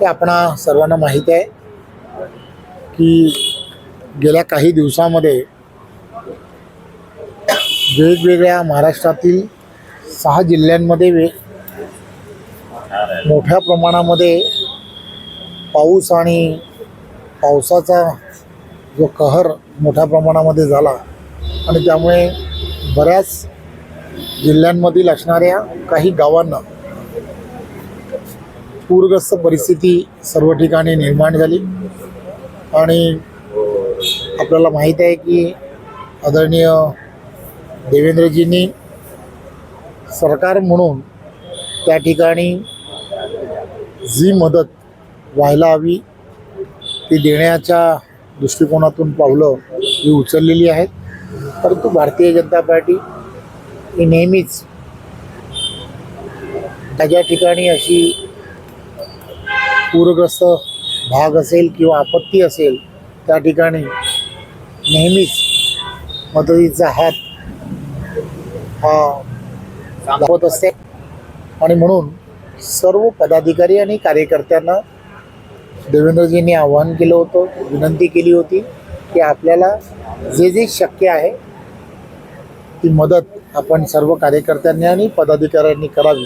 ते आपणा सर्वांना माहीत आहे की गेल्या काही दिवसामध्ये वेगवेगळ्या महाराष्ट्रातील सहा जिल्ह्यांमध्ये वे मोठ्या प्रमाणामध्ये पाऊस आणि पावसाचा जो कहर मोठ्या प्रमाणामध्ये झाला आणि त्यामुळे बऱ्याच जिल्ह्यांमधील असणाऱ्या काही गावांना पूरग्रस्त परिस्थिती सर्व ठिकाणी निर्माण झाली. आणि आपल्याला माहीत आहे की आदरणीय देवेंद्रजींनी सरकार म्हणून त्या ठिकाणी जी मदत व्हायला हवी ती देण्याच्या दृष्टिकोनातून पावलं ही उचललेली आहेत. परंतु भारतीय जनता पार्टी ही नेहमीच त्याच्या ठिकाणी अशी पूरग्रस्त भाग असेल किंवा आपत्ती असेल त्या ठिकाणी नेहमीच मदतीचा हात हा दाखवत असते. आणि म्हणून सर्व पदाधिकारी आणि कार्यकर्त्यांना देवेंद्रजींनी आवाहन केलं होतं विनंती केली होती की आपल्याला जे जे शक्य आहे ती मदत आपण सर्व कार्यकर्त्यांनी आणि पदाधिकाऱ्यांनी करावी.